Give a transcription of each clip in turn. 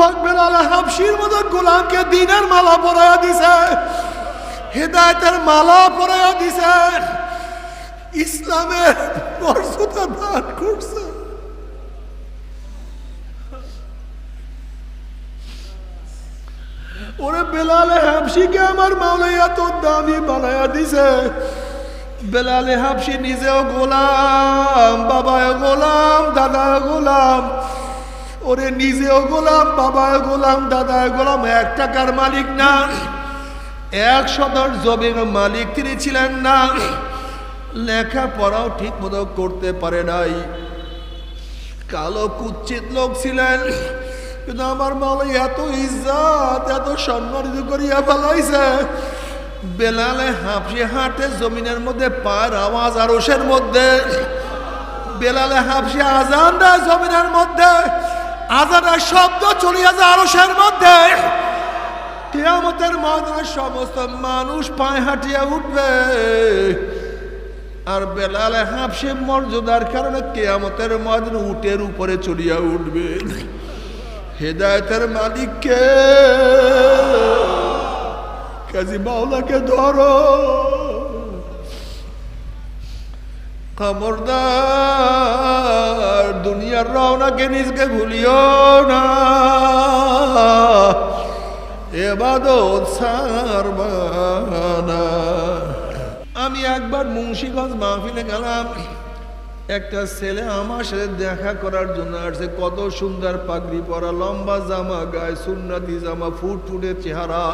ভাগ বেলাল হাফসির মতো গোলামকে দিনের মালা পরাইয়া দিছে। হেদায়তের মালা পরাইয়া দিছে। ইসলামের মর্যাদা দান করছে। ওরে বেলালে হাফসিকে আমার মাওলা এত দামি বানায়া দিছে। বেলালে হাফসি নিজেও গোলাম বাবায় গোলাম দাদা গোলাম। ওরে নিজেও গোলাম বাবায় গোলাম দাদায় গোলাম, এক টাকার মালিক না। এক শতর জমির মালিক তিনি ছিলেন না। লেখাপড়াও ঠিক মতো করতে পারে নাই। কালো কুচ্ছিত লোক ছিলেন, কিন্তু আমার মালা এত ইজ্জাত, এত সম্মানিত করিয়া ফেলাইছে। বেলালে হাফসি হাঁটে জমিনের মধ্যে পার আওয়াজ আর ওষের মধ্যে। বেলালে হাফসি আজান দেয় জমিনের মধ্যে। আজানের শব্দ চলিয়া যায় আরসের মধ্যে। কেয়ামতের ময়দানে সমস্ত মানুষ পায়ে হাঁটিয়া উঠবে। আর বেলালে হাফসে মর্যাদার কারণে কেয়ামতের ময়দানে উটের উপরে চড়িয়া উঠবে। হেদায়তের মালিককে, কাজী মাওলাকে ধরো। খবরদার, দুনিয়ার রওনাকে নিজকে ভুলিও না। এবাদত সারবানা আমি একবার মুন্সিগঞ্জ মাহফিলে গেলাম। একটা ছেলে আমার সাথে দেখা করার জন্য আসছে। কত সুন্দর পাগড়ি পরা, লম্বা জামা, গায়ে সুন্নাতি জামা ফুট ফুটে চেহারা।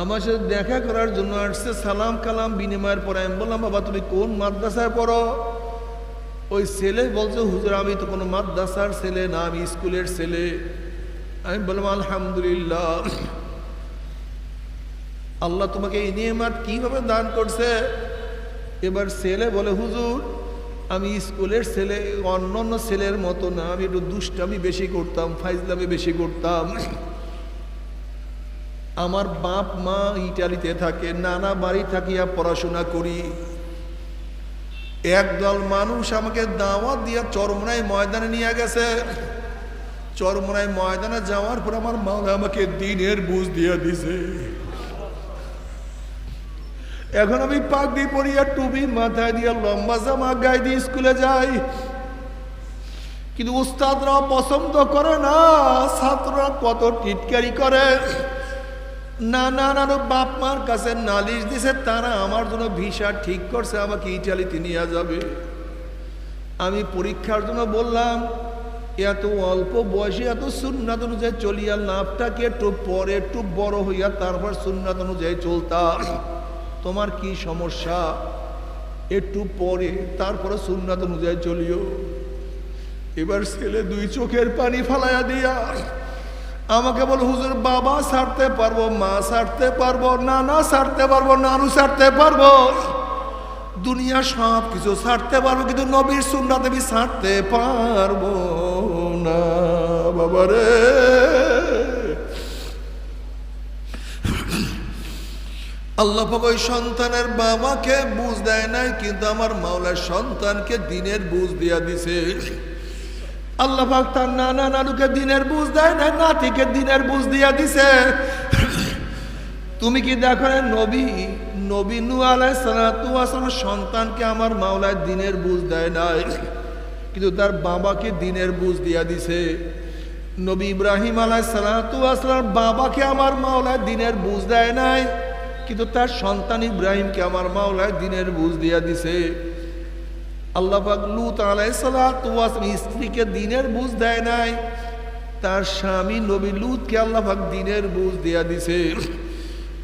আমার সাথে দেখা করার জন্য আসছে, সালাম কালাম বিনিময়ের পরে আমি বললাম, বাবা, তুমি কোন মাদ্রাসায় পড়ো? ওই ছেলে বলছে, হুজুর, আমি তো কোনো মাদ্রাসার ছেলে না, আমি স্কুলের ছেলে। আমি বললাম, আলহামদুলিল্লাহ। আল্লাহ তোমাকে এই নিয়মাত কীভাবে দান করছে? এবার ছেলে বলে, হুজুর, আমি স্কুলের ছেলে অন্য অন্য ছেলের মতো না, আমি একটু দুষ্টামি বেশি করতাম, ফাইজলামি বেশি করতাম। আমার বাপ মা ইটালিতে থাকে, নানা বাড়ি থাকিয়া পড়াশোনা করি। একদল মানুষ আমাকে দাওয়াত দিয়া চরমনায় ময়দানে নিয়ে গেছে। চরমনায় ময়দানে যাওয়ার পর আমার মাওলা আমাকে দিনের বুঝ দিয়া দিছে। এখন আমি পাগড়ি পরিয়া টুপি মাথায় দিয়া লম্বা জামা গায়ে দিয়ে স্কুলে যাই। কিন্তু উস্তাদরা পছন্দ করে না, ছাত্ররা কত টিটকারি করে। না না না বাপ মার কাছে নালিশ দিছে, তারা আমার জন্য ভিসা ঠিক করছে, আমাকে ইটালিতে নিয়ে যাবে। আমি পরীক্ষার জন্য বললাম, এত অল্প বয়সে এত সুন্নাত অনুযায়ী চলিয়া লাভটাকে একটু পরে একটু বড় হইয়া তারপর সুন্নাত অনুযায়ী চলতাম? তোমার কি সমস্যা? একটু পরে তারপরে সুন্নাত অনুযায়ী চলিও। এবার ছেলে দুই চোখের পানি ফালাইয়া দিয়া আমাকে বল, হুজুর, বাবা সারতে পারব, মা সারতে পারব, নানা সারতে পারব, নানু সারতে পারব। দুনিয়া সব কিছু ছাড়তে পারব, কিন্তু নবীর সুন্নাত আমি ছাড়তে পারব না, বাবা রে। আল্লাহ ওই সন্তানের বাবাকে বুঝ দেয় নাই, কিন্তু আমার মাওলার সন্তানকে দিনের বুঝ দিয়া দিছে। আল্লাহ পাক তার নানা নানুকে দিনের বুঝ দেয় না, নাতিকে দিনের বুঝ দিয়া দিছে। তুমি কি দেখো নবী নবী নু আলাই সালাম সন্তানকে আমার মাওলায় দিনের বুঝ দেয় নাই, কিন্তু তার বাবাকে দিনের বুঝ দিয়া দিছে। নবী ইব্রাহিম আলাই সালাম বাবাকে আমার মাওলায় দিনের বুঝ দেয় নাই, কিন্তু তার সন্তান ইব্রাহিমকে আমার মাওলায় দিনের বুঝ দিয়া দিছে। আল্লাহ পাক লুত আলাইসালাম স্ত্রীকে দিনের বুঝ দেয় নাই। তার স্বামী নবী লুতকে আল্লাহ পাক দিনের বুঝ দিয়া দিছে।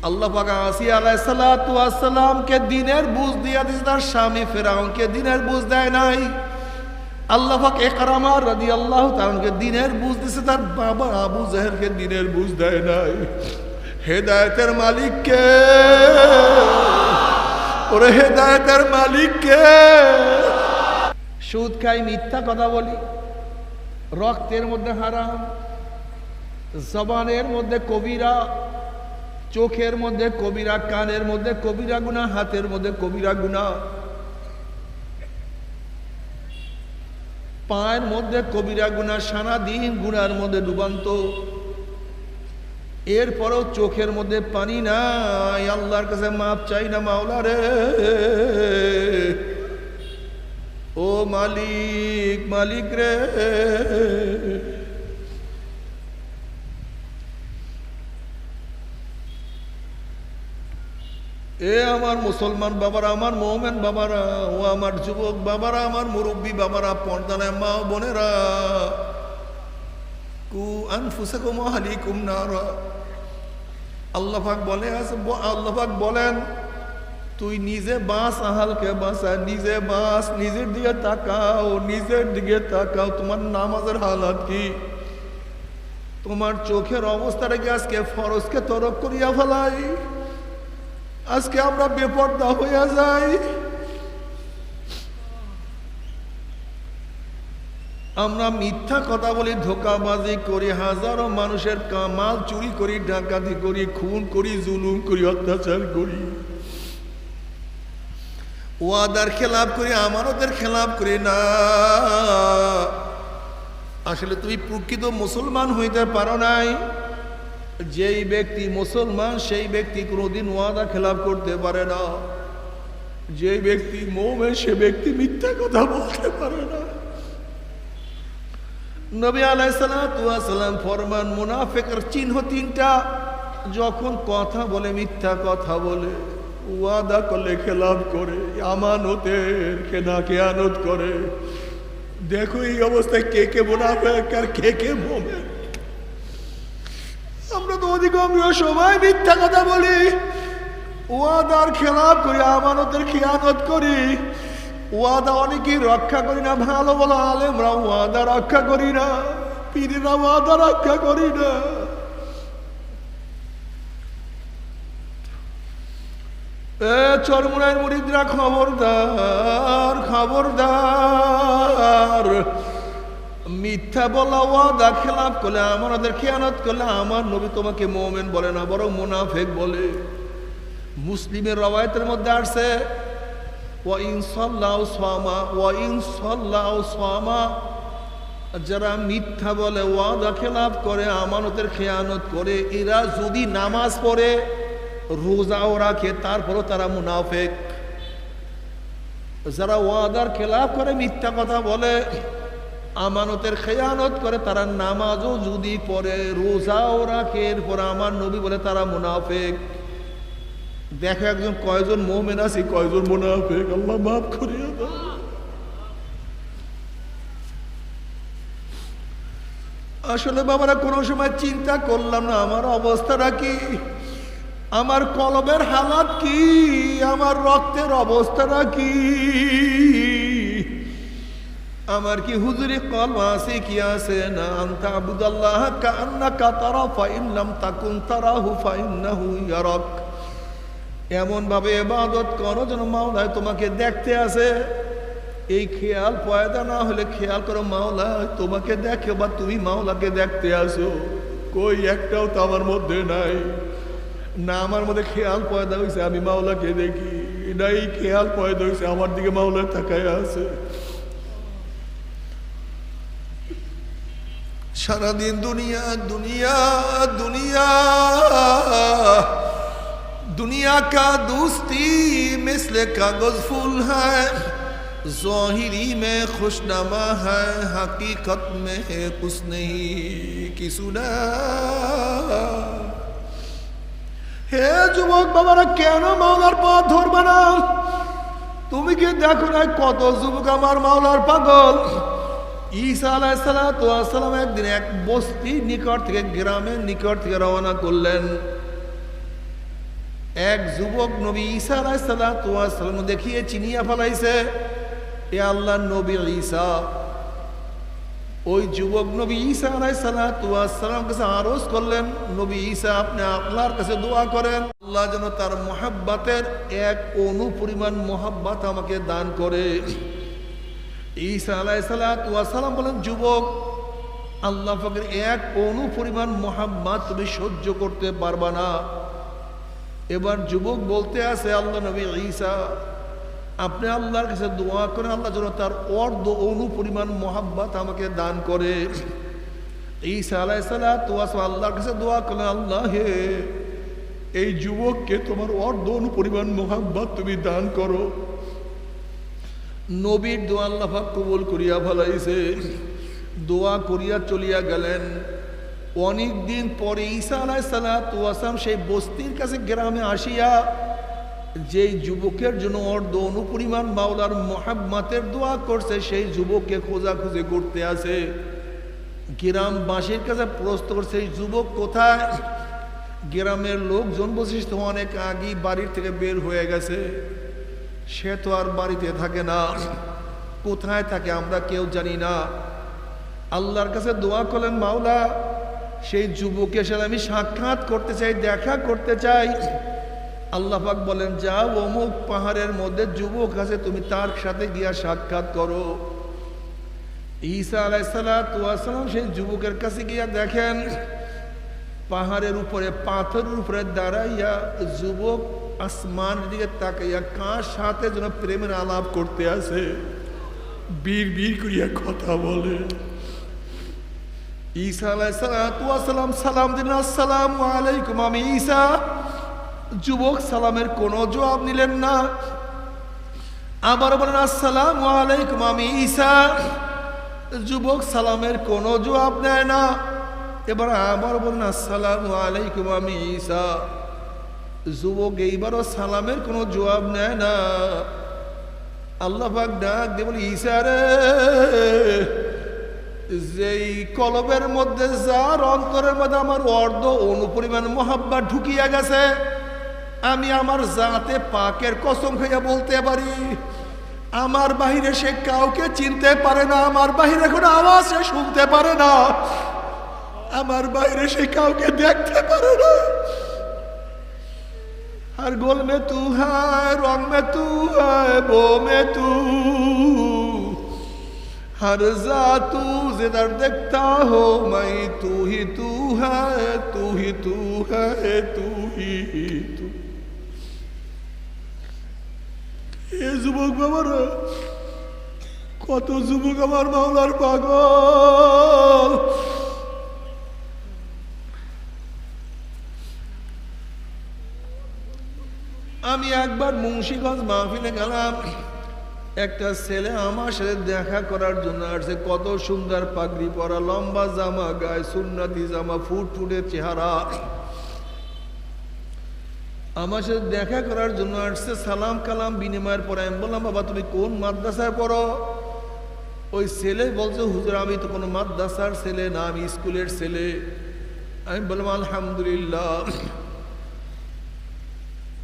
আল্লাহ পাক আসি আলাইসালামকে দিনের বুঝ দিয়া দিছে, তার স্বামী ফেরাউনকে দিনের বুঝ দেয় নাই। আল্লাহ পাক একরামার রাদি আল্লাহ তাআলাকে দিনের বুঝ দিছে, তার বাবা আবু জাহেরকে দিনের বুঝ দেয় নাই। হেদায়েতের মালিককে, ওরে হেদায়েতের মালিককে। সুদ খাই, মিথ্যা কথা বলি, রক্তের মধ্যে হারাম, জবানের মধ্যে কবিরা, চোখের মধ্যে কবিরা, কানের মধ্যে কবিরা গুণা হাতের মধ্যে কবিরা গুণা পায়ের মধ্যে কবিরা গুণা সারা দিন গুণার মধ্যে ডুবান্ত। এরপরও চোখের মধ্যে পানি নাই, আল্লাহর কাছে মাপ চাই না মাওলা রে। ও মালিক মালিক রে। এ আমার মুসলমান বাবারা, আমার মোমেন বাবারা, ও আমার যুবক বাবারা, আমার মুরব্বী বাবারা পর্দানায় মা বোনেরা। কু আনফুসাকুম আহলিকুম নারা। আল্লাহ পাক বলে আছে আল্লাহ পাক বলেন তুই নিজে বাঁচ আহালকে বাঁচা নিজে বাঁচ নিজের দিকে তাকাও, নিজের দিকে তাকাও। তোমার নামাজের হালাত কি? তোমার চোখের অবস্থাটা কি আজকে ফরজকে তরক করিয়া ফেলাই? আজকে আমরা বেপর্দা হইয়া যাই? আমরা মিথ্যা কথা বলি, ধোকাবাজি করি, হাজারো মানুষের কামাল চুরি করি, ডাকাতি করি, খুন করি, জুলুম করি, অত্যাচার করি। ওয়াদার খেলাপ করি, আমানতের খেলাপ করি না। আসলে তুমি প্রকৃত মুসলমান হইতে পারো নাই। যেই ব্যক্তি মুসলমান, সেই ব্যক্তি কোনোদিন ওয়াদা খেলাপ করতে পারে না। যে ব্যক্তি মোমে সে ব্যক্তি মিথ্যা কথা বলতে পারে না। নবী আলাইসালাম ফরমান মুনাফেকের চিহ্ন তিনটা। যখন কথা বলে, মিথ্যা কথা বলে। ওয়াদা করলে খেলাপ করে, আমানতের কেনা কেয়ানত করে। দেখো এই অবস্থায় কে কে মুনাফেক আর কে কে মোমেন। আমরা তো অধিকাংশ সবাই মিথ্যা কথা বলি ওয়াদার খেলাপ করি, আমানতের খেয়ানত করি। ওয়াদা অনেকেই রক্ষা করি না, ভালো বলো আলেমরা ওয়াদা রক্ষা করি না, পীরেরা ওয়াদা রক্ষা করি না। এ মুরিদরা খবরদার খবরদার। মিথ্যা বলা, ওয়াদা, খেলাপ করলে, আমাদের খেয়ানত করলে, আমার নবী তোমাকে মোমেন বলে না, বরং মুনাফেক বলে। মুসলিমের রবায়তের মধ্যে আসছে যারা মিথ্যা বলে, ওয়াদা, খেলাপ করে, আমানতের খেয়ানত করে, এরা যদি নামাজ পড়ে রোজাও রাখে তারপরও তারা মুনাফেক। যারা ওয়াদার খেলাপ করে, মিথ্যা কথা বলে, আমানতের খেয়ানত করে, তারা নামাজও যদি পড়ে রোজাও রাখে এরপর আমার নবী বলে তারা মুনাফেক। দেখো একজন কয়জন মোমেন আছে, কয়জন মুনাফেক? আল্লাহ মাফ করিয়া আসলে বাবারা, কোনো সময় চিন্তা করলাম না, আমার অবস্থাটা কি? আমার কলবের হালাত কি? আমার রক্তের অবস্থাটা কি? আমার কি হুজুরি কলম আছে কি আছে না? আন্তা আবুদাল্লাহ কান্না কাতারা ফাইল্লাম তাকুন তারা তারাহু ফাইন্নাহু ইয়ারাক। এমন ভাবে এবাদত করো যেন মাওলায় তোমাকে দেখতে আসে। এই খেয়াল পয়দা না হলে খেয়াল করো মাওলা তোমাকে দেখে বা তুমি মাওলাকে দেখতে আসো। কই একটাও তো আমার মধ্যে নাই। না, আমার মধ্যে খেয়াল পয়দা হয়েছে আমি মাওলাকে দেখি। এটাই খেয়াল পয়দা হয়েছে আমার দিকে মাওলা তাকায় আছে। সারাদিন দুনিয়া দুনিয়া দুনিয়া দুনিয়া কা দোস্তি, মিসলে কাগজ ফুল হ্যাঁ ظاہری মে খুশনামা হ্যাঁ حقیقت মে ہے নেই কিছু না। হে যুবক বাবারা, কেন মাওলার পথ ধরবে না? তুমি কি দেখো না কত যুবক আমার মাওলার পাগল? ঈসা আলাইসালাম একদিন এক বস্তির নিকট থেকে, গ্রামের নিকট থেকে রওনা করলেন। এক যুবক নবী ঈসা আলাইসালাম দেখিয়ে চিনিয়া ফেলাইছে, এ আল্লাহ নবী ঈসা। ওই যুবক নবী ঈসা আলাইসালাম কাছে আরজ করলেন, নবী ঈসা, আপনি আপনার কাছে দোয়া করেন। আল্লাহ যেন তার মোহাব্বাতের এক অনু পরিমাণ মোহাব্বাত আমাকে দান করে। ঈসা আলাইসালাম বলেন, যুবক, আল্লাহ ফাকের এক অনু পরিমাণ মোহাব্বাত তুমি সহ্য করতে পারবা না। এবার যুবক বলতে আছে, আল্লাহ নবী ঈসা আপনি আল্লাহর কাছে দোয়া করেন আল্লাহ যেন তার অর্ধ অনু পরিমাণ মোহাব্বত আমাকে দান করে। ঈসা আলাই সালাম আল্লাহর কাছে দোয়া করেন আল্লাহ হে, এই যুবককে তোমার অর্ধ অনু পরিমাণ মোহাব্বত তুমি দান করো। নবীর দোয়া আল্লাহ কবুল করিয়া ভালাইছে দোয়া করিয়া চলিয়া গেলেন। অনেক দিন পরে ঈসা আলাই সালাম সেই বস্তির কাছে গ্রামে আসিয়া যেই যুবকের জন্য অর্ধ অনুপরিমাণ মাওলার মোহাম্মতের দোয়া করছে, সেই যুবককে খোঁজাখুঁজি করতে আছে গ্রামবাসীর কাছে প্রশ্ন করছে যুবক কোথায়? গ্রামের লোকজন বসিস অনেক আগেই বাড়ির থেকে বের হয়ে গেছে। সে তো আর বাড়িতে থাকে না। কোথায় থাকে আমরা কেউ জানি না। আল্লাহর কাছে দোয়া করলেন, মাওলা, সেই যুবকের সাথে আমি সাক্ষাৎ করতে চাই, দেখা করতে চাই। আল্লাহ পাক বলেন, যাও অমুক পাহাড়ের মধ্যে যুবক আছে, তুমি তার সাথে গিয়া সাক্ষাৎ করো। ঈসা আলাইসালাম সেই যুবকের কাছে গিয়া দেখেন, পাহাড়ের উপরে, পাথরের উপরে দাঁড়াইয়া যুবক আসমানের দিকে তাকাইয়া কার সাথে যেন প্রেমের আলাপ করতে আছে। বীর বীর করিয়া কথা বলে। ঈসা আলাইসালাম সালাম দিন, আসসালাম আলাইকুম, আমি ঈসা। যুবক সালামের কোনো জবাব নিলেন না। আবার বলেন, আসসালাম আলাইকুম, আমি ঈসা। যুবক সালামের কোনো জবাব নেয় না। এবার আবার বলেন, আসসালাম আলাইকুম, আমি ঈসা। যুবক এইবারও সালামের কোনো জবাব নেয় না। আল্লাহ পাক ডাক দিয়ে বলি, ঈসা রে, যেই কলবের মধ্যে যার অন্তরের মধ্যে আমার অর্ধ অনুপরিমাণ মহাব্বা ঢুকিয়া গেছে আমি আমার জাতে পাকের কসম খাইয়া বলতে পারি আমার বাহিরে সে কাউকে চিনতে পারে না আমার বাহিরে কোনো আওয়াজ সে শুনতে পারে না আমার বাইরে সে কাউকে দেখতে পারে না हर गोल में तू है रंग में तू है वो में तू हर जा तू जिधर देखता हो मैं तू ही तू है तू ही तू है तू ही এ যুবক বাবার, কত যুবক আমার মাওলার পাগল। আমি একবার মুন্সীগঞ্জ মাহফিলে গেলাম, একটা ছেলে আমার সাথে দেখা করার জন্য আসছে, কত সুন্দর পাগড়ি পরা, লম্বা জামা, গায়ে সুন্নাতি জামা ফুট ফুটের চেহারা। আমার সাথে দেখা করার জন্য আসছে, সালাম কালাম বিনিময়ের পরে আমি বললাম, বাবা, তুমি কোন মাদ্রাসায় পড়ো? ওই ছেলে বলছে, হুজুর, আমি তো কোনো মাদ্রাসার ছেলে না, আমি স্কুলের ছেলে। আমি বললাম, আলহামদুলিল্লাহ।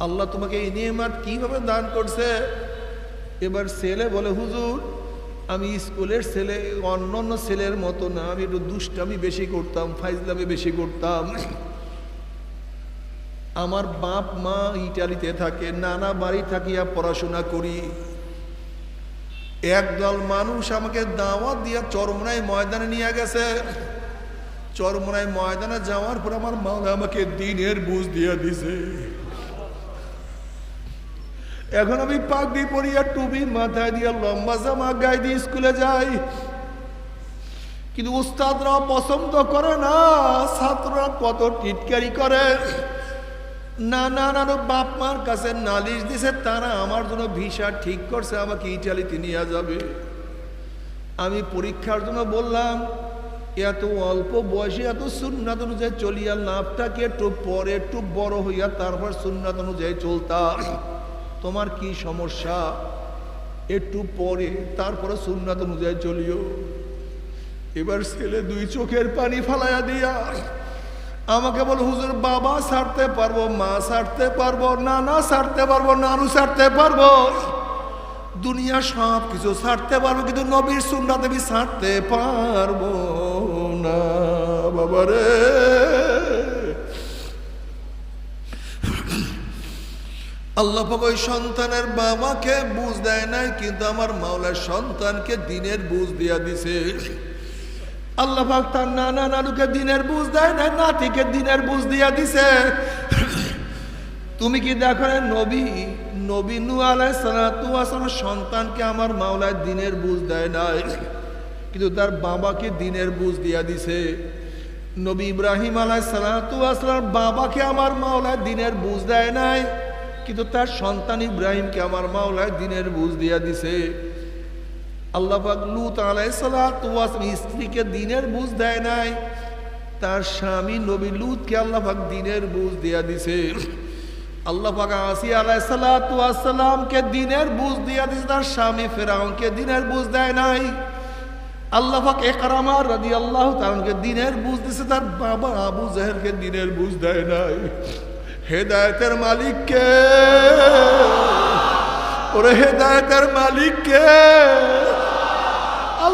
আল্লাহ তোমাকে এই নিয়মাত কীভাবে দান করছে? এবার ছেলে বলে, হুজুর, আমি স্কুলের ছেলে অন্য অন্য ছেলের মতো না, আমি একটু দুষ্টামি বেশি করতাম, ফাইজলামি বেশি করতাম। আমার বাপ মা ইটালিতে থাকে, নানা বাড়ি থাকিয়া পড়াশোনা করি। একদল মানুষ আমাকে দাওয়াত দিয়া চরমনায় ময়দানে নিয়ে গেছে। চরমনায় ময়দানে যাওয়ার পর আমার মাওলা আমাকে দিনের বুঝ দিয়া দিছে। এখন আমি পাগড়ি পরিয়া টুপি মাথায় দিয়া লম্বা জামা গায়ে দিয়ে স্কুলে যাই। কিন্তু উস্তাদরা পছন্দ করে না, ছাত্ররা কত টিটকারি করে। না না না বাপ মার কাছে নালিশ দিছে, তারা আমার জন্য ভিসা ঠিক করছে, আমাকে ইটালিতে নিয়ে যাবে। আমি পরীক্ষার জন্য বললাম, এত অল্প বয়সে, এত সুন্নাত অনুযায়ী চলিয়া লাভটাকে একটু পরে, একটু বড় হইয়া তারপর সুন্নাত অনুযায়ী চলতাম? তোমার কি সমস্যা? একটু পরে, তারপরে সুন্নাত অনুযায়ী চলিও। এবার ছেলে দুই চোখের পানি ফালাইয়া দিয়া আমাকে বল, হুজুর, বাবা ছাড়তে পারব, মা ছাড়তে পারব, নানা ছাড়তে পারব, নানু ছাড়তে পারব। দুনিয়া সব কিছু ছাড়তে পারব, কিন্তু নবীর সুন্নাত আমি ছাড়তে পারব না বাবারে আল্লাহ ওই সন্তানের বাবাকে বুঝ দেয় নাই, কিন্তু আমার মাওলার সন্তানকে দিনের বুঝ দিয়া দিছে। আল্লাহ পাক তার নানা নানুকে দিনের বুঝ দেয় না নাতিকে দিনের বুঝ দিয়া দিছে। তুমি কি দেখো নবী নবী নু আলাইসালাম সন্তানকে আমার মাওলায় দিনের বুঝ দেয় নাই, কিন্তু তার বাবাকে দিনের বুঝ দিয়া দিছে। নবী ইব্রাহিম আলাইসালাম বাবাকে আমার মাওলায় দিনের বুঝ দেয় নাই, কিন্তু তার সন্তান ইব্রাহিমকে আমার মাওলায় দিনের বুঝ দিয়া দিছে। আল্লাহ পাক লুত আলাইসালাম স্ত্রীকে দিনের বুঝ দেয় নাই। তার স্বামী নবী লুতকে আল্লাহ পাক দিনের বুঝ দিয়া দিছে। আল্লাহ পাক আসি আলাইসালামকে দিনের বুঝ দিয়া দিছে। তার স্বামী ফেরাউনকে দিনের বুঝ দেয় নাই। আল্লাহ পাক একরামার রাদি আল্লাহ তাআলাকে দিনের বুঝ দিছে। তার বাবা আবু জাহেরকে দিনের বুঝ দেয় নাই। হেদায়েতের মালিককে। ওরে হেদায়েতের মালিককে।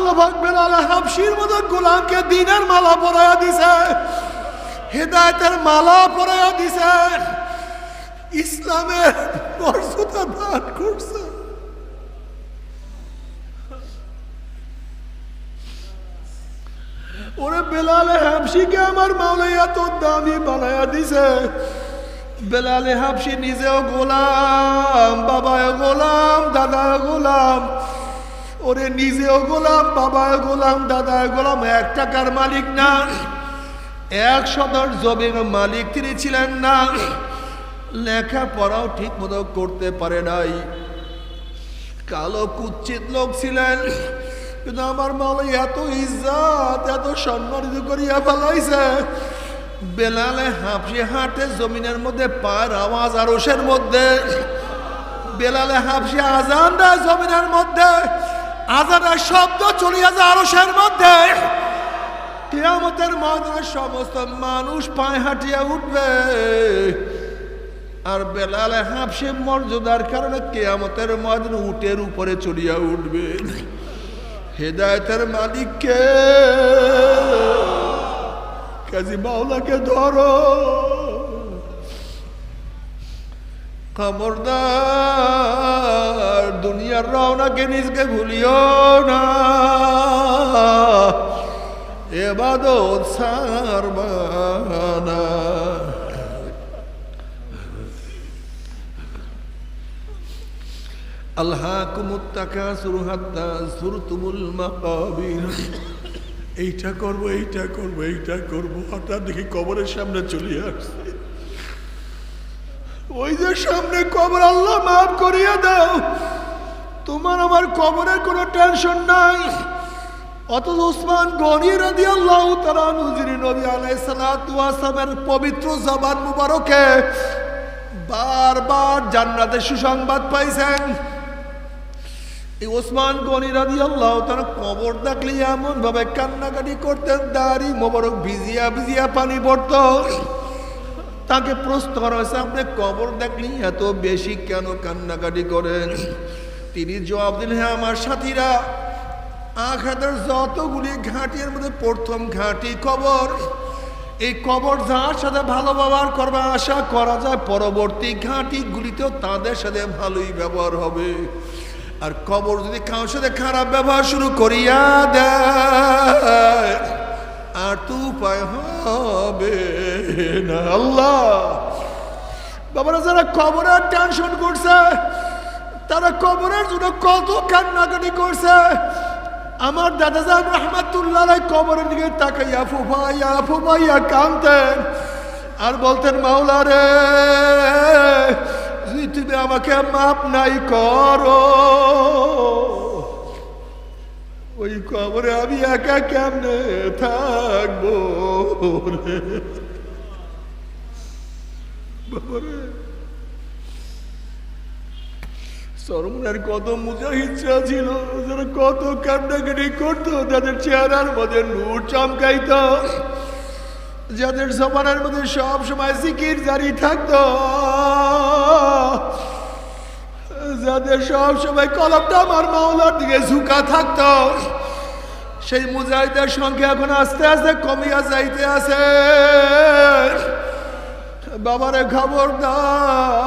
আল্লাহ পাক বেলাল হাবশির মতো গোলামকে দিনের মালা পরায়া দিছে হেদায়েতের মালা পরায়া দিছে ইসলামের মর্যাদা দান করছে ওরে বেলালে হাবশিকে আমার মাওলাই এত দামি বানায়া দিছে বেলালে হাবশি নিজেও গোলাম বাবায় গোলাম দাদা গোলাম ওরে নিজেও গোলাম বাবায় গোলাম দাদায় গোলাম, এক টাকার মালিক না। এক শতর জমির মালিক তিনি ছিলেন না। লেখাপড়াও ঠিক মতো করতে পারে নাই। কালো কুচ্ছিত লোক ছিলেন। কিন্তু আমার মাওলা এত ইজ্জাত, এত সম্মানিত করিয়া ফেলাইছে। বেলালে হাফসি হাঁটে জমিনের মধ্যে পায়ের আওয়াজ আরসের মধ্যে। বেলালে হাফসি আজান দেয় জমিনের মধ্যে। আজানের শব্দ চলিয়া যায় আরসের মধ্যে। কেয়ামতের ময়দানে সমস্ত মানুষ পায়ে হাঁটিয়া উঠবে। আর বেলালে হাফসে মর্যাদার কারণে কেয়ামতের ময়দানে উটের উপরে চড়িয়া উঠবে। হেদায়তের মালিককে, কাজী মাওলাকে ধরো। খবরদার দুনিয়ার রওনাকে নিজকে ভুলিও না। এবাদত মাকাবির। এইটা করব এইটা করব এইটা করব, হঠাৎ দেখি কবরের সামনে আসছে। ওই যে সামনে কবর, আল্লাহ মাফ করিয়ে দাও। তোমার আমার কবরের কোনো টেনশন নাই। অথচ উসমান গনি রাদি আল্লাহ তারা নুজিরি নবী আলাইসালামের পবিত্র জবান মুবারকে বারবার জান্নাতের সুসংবাদ পাইছেন। এই ওসমান গনি রাদি আল্লাহ তারা কবর দেখলে এমন ভাবে কান্নাকাটি করতেন, দাড়ি মোবারক ভিজিয়া ভিজিয়া পানি পড়ত। তাকে প্রশ্ন করা হয়েছে, আপনি কবর দেখলি এত বেশি কেন কান্নাকাটি করেন? তিনি জবাব দিলেন হ্যাঁ আমার সাথীরা, আঘাতের যতগুলি ঘাটির মধ্যে প্রথম ঘাঁটি কবর। এই কবর যার সাথে ভালো ব্যবহার করবে, আশা করা যায় পরবর্তী ঘাটিগুলিতেও তাদের সাথে ভালোই ব্যবহার হবে। আর কবর যদি কারোর সাথে খারাপ ব্যবহার শুরু করিয়া দেয়, আর তো উপায় হবে না। আল্লাহ! বাবারা, যারা কবরের টেনশন করছে তারা কবরের জন্য কত কান্নাকাটি করছে। আমার দাদা সাহেব রহমাতুল্লাহ কবরের দিকে তাকাইয়া ফুফাইয়া ফুফাইয়া কানতেন আর বলতেন, মাওলা রে, যদি তুমি আমাকে মাপ নাই করো, ওই কবরে আমি একা কেমনে থাকব রে? বাবারে। সরমনের কত মুজাহিদরা ছিল, যারা কত কান্নাকাটি করতো, যাদের চেহারার মধ্যে নূর চমকাইত, যাদের জমানার মধ্যে সব সময় জিকির জারি থাকতো, যাদের সব সময় কলমটা আমার মাওলার দিকে ঝুঁকা থাকতো, সেই মুজাহিদের সংখ্যা এখন আস্তে আস্তে কমিয়া যাইতে আছে। বাবারে খবরদার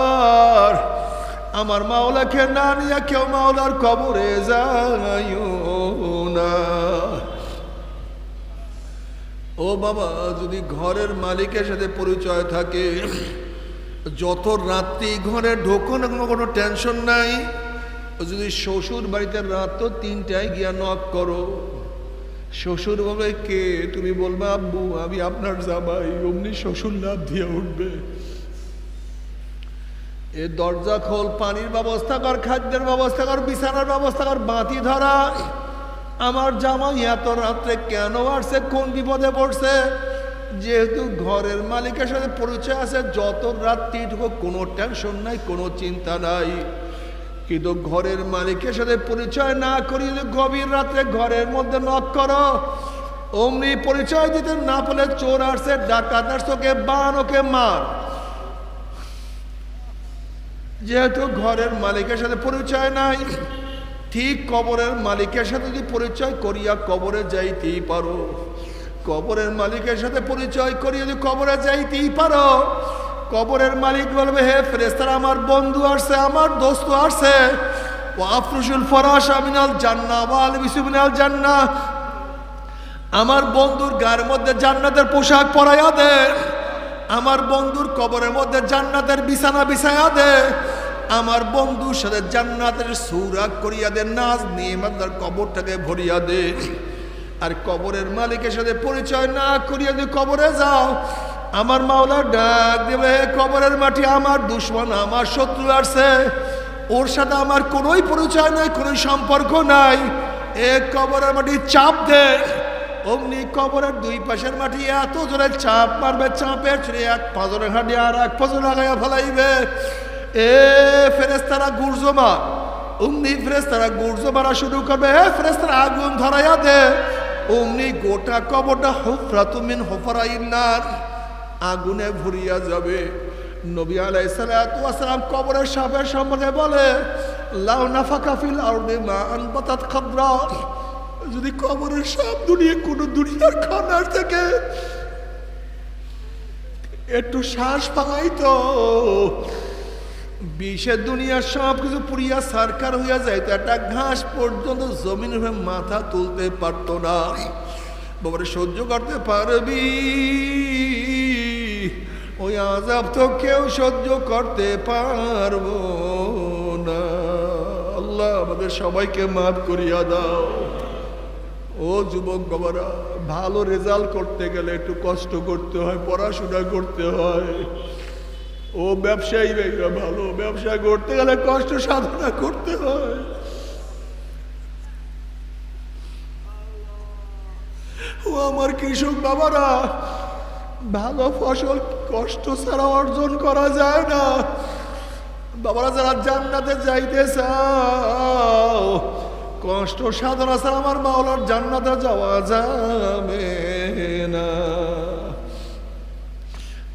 আমার মাওলাকে না নিয়ে কেউ মাওলার কবরে যাইও না। ও বাবা, যদি ঘরের মালিকের সাথে পরিচয় থাকে, যত রাত্রি ঘরে ঢোকো না কোনো কোনো টেনশন নাই, যদি শ্বশুর বাড়িতে রাত তো তিনটায় গিয়া নক করো শ্বশুর বলবে কে তুমি বলবে, আব্বু, আমি আপনার জামাই। অমনি শ্বশুর লাভ দিয়ে উঠবে। এ দরজা খোল, পানির ব্যবস্থা কর, খাদ্যের ব্যবস্থা কর, বিছানার ব্যবস্থা কর, বাতি ধরা। আমার জামাই এত রাত্রে কেন আসছে, কোন বিপদে পড়ছে? যেহেতু ঘরের মালিকের সাথে পরিচয় আছে, যত রাত্রিটুকু কোনো টেনশন নাই, কোনো চিন্তা নাই। কিন্তু ঘরের মালিকের সাথে পরিচয় না করি গভীর রাত্রে ঘরের মধ্যে নক করো। অমনি পরিচয় দিতে না পেলে চোর আসছে, ডাকাত আসছে, ওকে বান, ওকে মার। যেহেতু ঘরের মালিকের সাথে পরিচয় নাই, ঠিক কবরের মালিকের সাথে যদি পরিচয় করিয়া কবরে যাইতেই পারো, কবরের মালিকের সাথে পরিচয় করিয়া যদি কবরে যাইতেই পারো, কবরের মালিক বলবে, হে ফেরেস্তার আমার বন্ধু আসছে, আমার দোস্ত আসছে। আফরুসুল ফরাস আমিনাল জান্না জান্না আমার বন্ধুর গায়ের মধ্যে জান্নাতের পোশাক পরাইয়া দে। আমার বন্ধুর কবরের মধ্যে জান্নাতের বিছানা বিছাইয়া দে। আমার বন্ধুর সাথে জান্নাতের সৌরাগ করিয়া দে নাচ নিয়ে তার কবরটাকে ভরিয়া দে। আর কবরের মালিকের সাথে পরিচয় না করিয়া যদি কবরে যাও, আমার মাওলা ডাক দেবে কবরের মাটি, আমার দুশ্মন, আমার শত্রু আসছে। ওর সাথে আমার কোনোই পরিচয় নাই কোনো সম্পর্ক নাই। এ কবরের মাটি চাপ দে। অমনি কবরের দুই পাশের মাটি এত জোরে চাপ মারবে, চাপের ছুড়ে এক পাজরের হাঁটি আর এক পাজর লাগাইয়া ফেলাইবে। এ ফেরেস্তারা গুর্জো মার অমনি ফেরেস্তারা গুর্জো মারা শুরু করবে, হে ফেরেস্তারা আগুন ধরাইয়া দে। অমনি গোটা কবরটা হুফরা তুমিন হোফরা আগুনে ভরিয়া যাবে। নবী আলাই সালাম কবরের সাপের সম্বন্ধে বলে, লাউ নাফাকা ফিল আরদে মা আনবাতাত খাদরা। যদি কবরের সাপ দুনিয়া, কোন দুনিয়ার খানার থেকে একটু শ্বাস পাই বিষের দুনিয়ার সব কিছু পুরিয়া সারকার হইয়া যায় তো একটা ঘাস পর্যন্ত জমিন হয়ে মাথা তুলতে পারতো না। বাবারে, সহ্য করতে পারবি? ওই আজাব তো কেউ সহ্য করতে পারব না। আল্লাহ আমাদের সবাইকে মাফ করিয়া দাও। ও যুবক বাবারা, ভালো রেজাল্ট করতে গেলে একটু কষ্ট করতে হয়, পড়াশোনা করতে হয়। ও ব্যবসায়ী ভাইরা, ভালো ব্যবসা করতে গেলে কষ্ট সাধনা করতে হয়। ও আমার কৃষক বাবারা, ভালো ফসল কষ্ট ছাড়া অর্জন করা যায় না। বাবারা, যারা জান্নাতে যাইতে চাও, কষ্ট সাধনা ছাড়া আমার মাওলার জান্নাতে যাওয়া যাবে না।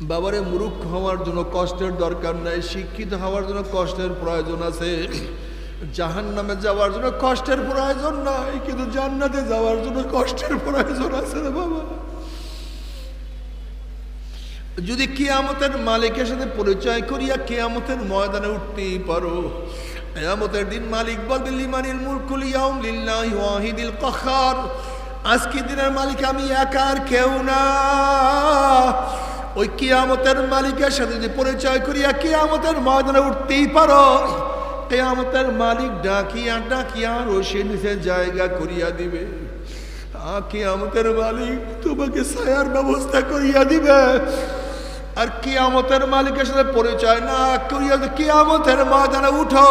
বাবারে মূর্খ হওয়ার জন্য কষ্টের দরকার নাই, শিক্ষিত হওয়ার জন্য কষ্টের প্রয়োজন আছে। জাহান নামে যাওয়ার জন্য কষ্টের প্রয়োজন নাই, কিন্তু জান্নাতে যাওয়ার জন্য কষ্টের প্রয়োজন আছে রে বাবা। যদি কেয়ামতের মালিকের সাথে পরিচয় করিয়া কেয়ামতের ময়দানে উঠতেই পারো, কিয়ামতের দিন মালিক বলবে, লিমানিল মুলকুল ইয়াউম লিল্লাহি ওয়াহিদিল কাহার আজকে দিনের মালিক আমি একার কেউ না। ওই কিয়ামতের মালিকের সাথে যদি পরিচয় করিয়া কিয়ামতের ময়দানে উঠতেই পারো, কেয়ামতের মালিক ডাকিয়া ডাকিয়া রশি নিচে জায়গা করিয়া দিবে। কিয়ামতের মালিক তোমাকে ছায়ার ব্যবস্থা করিয়া দিবে। আর কিয়ামতের মালিকের সাথে পরিচয় না করিয়া কিয়ামতের ময়দানে উঠো,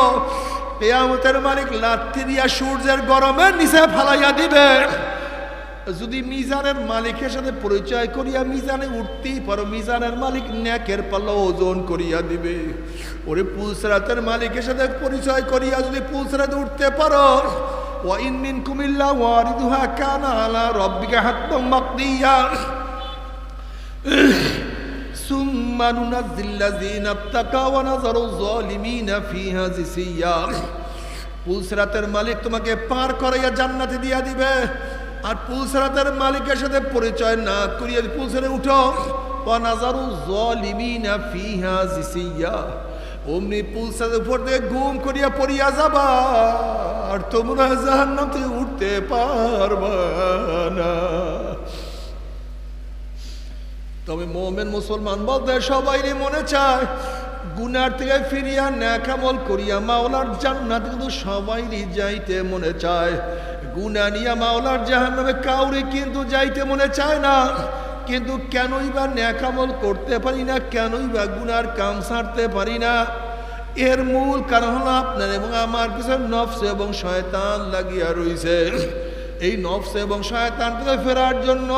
কিয়ামতের মালিক লাথি দিয়া সূর্যের গরমের নিচে ফালাইয়া দিবে। যদি মিজানের মালিকের সাথে পরিচয় করিয়া মিজানে উঠতেই পারো মিজানের মালিক ন্যাকের পাল্লা ওজন করিয়া দিবে ওরে পুলসরাতের মালিকের সাথে পরিচয় করিয়া যদি পুলসরাতে উঠতে পারো ওয়াইন মিন কুমিল্লা ওয়ারিদুহা কানা আলা রব্বিকা হাত্তাম মাকদিয়া ثم ننزل الذين اتقوا ونذر الظالمين فيها جثيا পুলসরাতের মালিক তোমাকে পার করাইয়া জান্নাতে দিয়া দিবে আর পুলসরাতের মালিকের সাথে পরিচয় না করিয়া পুলসরে, উঠো। অমনি উপর ঘুম করিয়া পড়িয়া যাবা। আর তোমরা উঠতে পারবা না। তবে মোমেন মুসলমান বলতে সবাই মনে চায় গুনার থেকে ফিরিয়া ন্যাকামল করিয়া মাওলার জান্নাত কিন্তু সবাইরই যাইতে মনে চায়। গুনা নিয়া মাওলার জাহান্নামে কাউরে কিন্তু যাইতে মনে চায় না। কিন্তু কেনই বা ন্যাকামল করতে পারি না, কেনই বা গুনার কাম সারতে পারি না। এর মূল কারণ হলো আপনার এবং আমার পিছনে নফস এবং শয়তান লাগিয়া রইছে। এই নফস এবং শয়তান থেকে ফেরার জন্য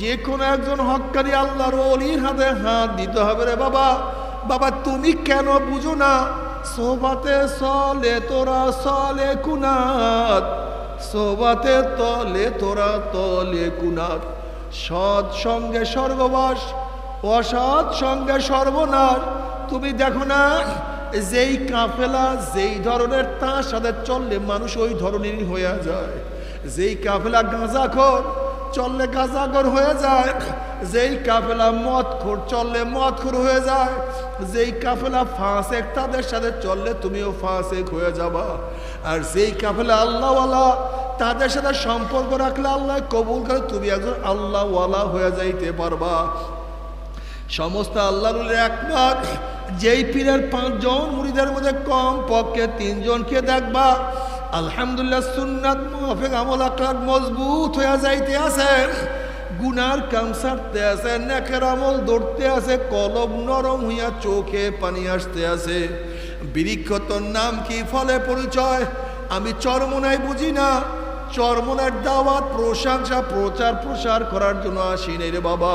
যে কোনো একজন হকারি আল্লাহর অলির হাতে হাত দিতে হবে রে বাবা। বাবা, তুমি কেন বুঝো না? সোবাতে সলে তোরা সলে কুনাত। সোবাতে তলে তোরা, তলে কুনাত। সৎ সঙ্গে স্বর্গবাস অসৎ সঙ্গে সর্বনাশ। তুমি দেখো না, যেই কাফেলা, যেই ধরনের তার সাথে চললে মানুষ ওই ধরনেরই হয়ে যায়। যেই কাফেলা গাঁজাখোর চললে গাঁজাখোর হয়ে যায়, যেই কাফেলা মদ খোর চললে মদ খোর হয়ে যায়, যেই কাফেলা ফাঁসেক তাদের সাথে চললে তুমিও ফাঁসেক হয়ে যাবা। আর যেই কাফেলা আল্লাহওয়ালা তাদের সাথে সম্পর্ক রাখলে আল্লাহ কবুল করে তুমি একজন আল্লাহওয়ালা হয়ে যাইতে পারবা। সমস্ত আল্লাহর একমত যেই পীরের পাঁচজন মুড়িদের মধ্যে কম পক্ষে তিনজনকে দেখবা আলহামদুলিল্লাহ সুন্নাত মুহাফিক আমল আকার মজবুত হয়ে যাইতে আছে। গুনার কাম সারতে আছে, নেকের আমল দৌড়তে আছে কলব নরম হইয়া চোখে পানি আসতে আছে। বৃক্ষতর নাম কি? ফলে পরিচয়। আমি চরমনায় বুঝি না। চরমনার দাওয়াত, প্রশংসা প্রচার প্রসার করার জন্য আসি রে বাবা।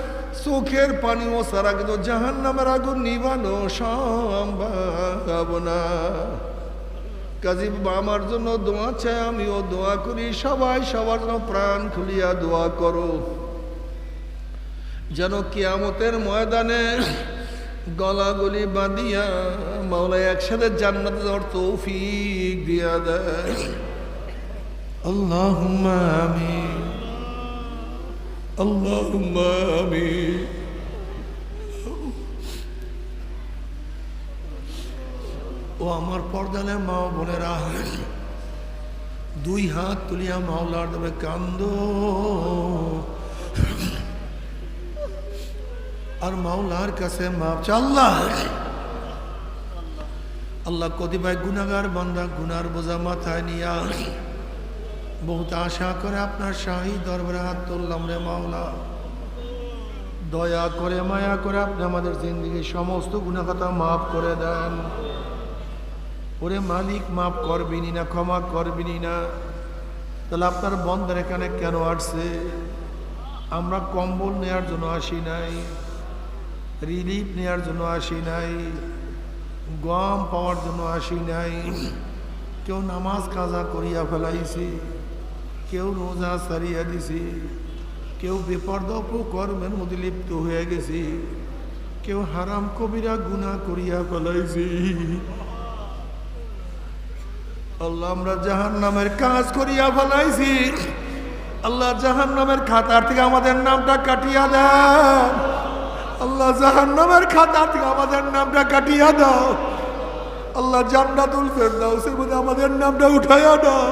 চোখের পানি ও সারা কিন্তু জাহান নামের আগুন নিবানো সম্ভব না। কাজী আমার জন্য দোয়া চাই, আমিও দোয়া করি, সবাই সবার জন্য প্রাণ খুলিয়া দোয়া করো। যেন কিয়ামতের ময়দানে গলাগলি বাঁধিয়া মাওলা একসাথে জান্নাত যাওয়ার তৌফিক দিয়া দেয়। আল্লাহুম্মা আমিন। আল্লাহুম্মা আমিন ও আমার পর্দালে মা বোনেরা, দুই হাত তুলিয়া মাওলার দেবে কান্দ। আর মাওলার কাছে মাপ আল্লাহ। আল্লাহ কতিপয় গুনাগার বান্দা, গুনার বোঝা মাথায় নিয়া। বহুত আশা করে আপনার শাহী দরবারে হাত তুললাম রে মাওলা। দয়া করে, মায়া করে আপনি আমাদের জিন্দগির সমস্ত গুণাখাতা মাফ করে দেন। ওরে মালিক, মাফ করবিনি না, ক্ষমা করবিনি না। তাহলে আপনার বন্ধের এখানে কেন আসছে? আমরা কম্বল নেওয়ার জন্য আসি নাই, রিলিফ নেওয়ার জন্য আসি নাই, গম পাওয়ার জন্য আসি নাই। কেউ নামাজ কাজা করিয়া ফেলাইছি। কেউ রোজা সারিয়া দিছি, কেউ বিপর্দপ কর্মের মধ্যে লিপ্ত হয়ে গেছি, কেউ হারাম কবিরা গুণা করিয়া ফেলাইছি। আল্লাহ আমরা জাহান নামের কাজ করিয়া ফেলাইছি। আল্লাহ জাহান নামের খাতার থেকে আমাদের নামটা কাটিয়া দেন আল্লাহ জাহান নামের খাতার থেকে আমাদের নামটা কাটিয়া দাও। আল্লাহ জান্নাতুল ফেরদাউসের মধ্যে আমাদের নামটা উঠাইয়া দাও।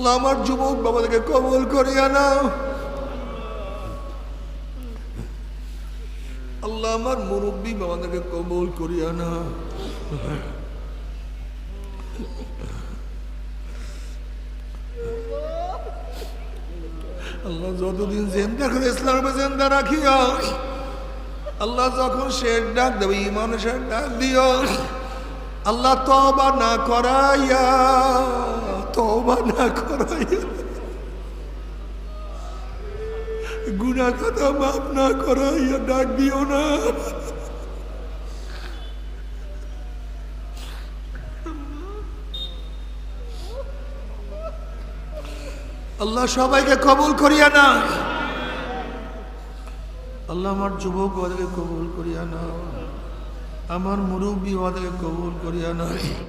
আল্লাহ, আমার যুবক বাবাদেরকে কবল করিয়া নাও। আল্লাহ, আমার মুরব্বী বাবাদেরকে কবল করিয়া না আল্লাহ, যতদিন জেন্দা করে ইসলামে জেন্দা রাখিয়া আল্লাহ, যখন শেষ ডাক দেবে মানুষের ডাক দিও, আল্লাহ তবা না করাইয়া তবা না করাইয়া গুনা কথা মাফ না করাইয়া ডাক দিও না। আল্লাহ সবাইকে কবুল করিয়া না আল্লাহ আমার যুবক ওদেরকে কবুল করিয়া না আমার মুরব্বী ওদেরকে কবুল করিয়া নাও।